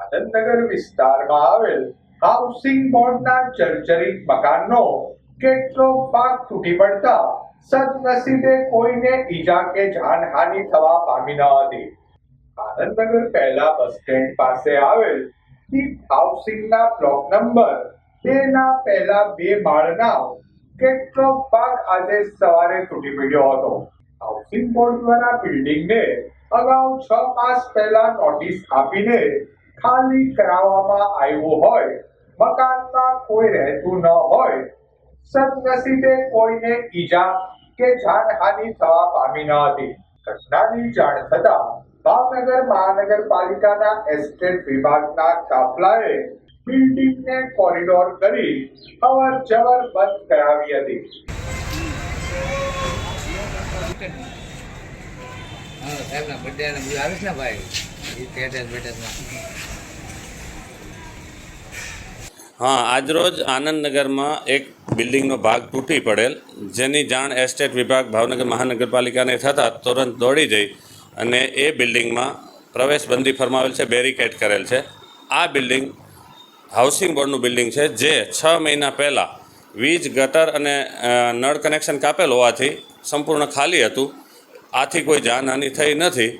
આનંદનગર વિસ્તારમાં આવેલ હાઉસિંગ બોર્ડના જર્જરિત મકાનનો કેટલો ભાગ તૂટી પડતા સદનસીબે કોઈને ઈજા કે જાનહાનિ થવા પામી ન હતી. આનંદનગર પહેલા બસ સ્ટેન્ડ પાસે આવેલ દીપ હાઉસિંગના બ્લોક નંબર બે પહેલા બે માળના કેટલો ભાગ આજે સવારે તૂટી પડ્યો હતો. હાઉસિંગ બોર્ડ દ્વારા બિલ્ડિંગને અગાઉ છ માસ પહેલા નોટિસ આપીને ખાલી કરાવવામાં આવ્યું હોય મકાનમાં કોઈ રહેતું ન હોય, સદનસીબે કોઈને ઈજા કે જાનહાનિ થવા પામી ન હતી. ઘટનાની જાણ થતા ભાવનગર મહાનગરપાલિકાના એસ્ટેટ વિભાગના કાફલાએ બિલ્ડિંગને કોરિડોર કરી અવર જવર બંધ કરાવી હતી. હા સાહેબના બર્થડે આવે છે ને ભાઈ? એ સ્ટેટસ બેટસમાં. હા, આજરોજ આનંદનગરમાં એક બિલ્ડિંગનો ભાગ તૂટી પડેલ, જેની જાણ એસ્ટેટ વિભાગ ભાવનગર મહાનગરપાલિકાને થતાં તુરંત દોડી જઈ અને એ બિલ્ડિંગમાં પ્રવેશબંધી ફરમાવેલ છે, બેરિકેડ કરેલ છે. આ બિલ્ડિંગ હાઉસિંગ બોર્ડનું બિલ્ડિંગ છે, જે છ મહિના પહેલાં વીજ, ગટર અને નળ કનેક્શન કાપેલ હોવાથી સંપૂર્ણ ખાલી હતું. આથી કોઈ જાનહાનિ થઈ નથી.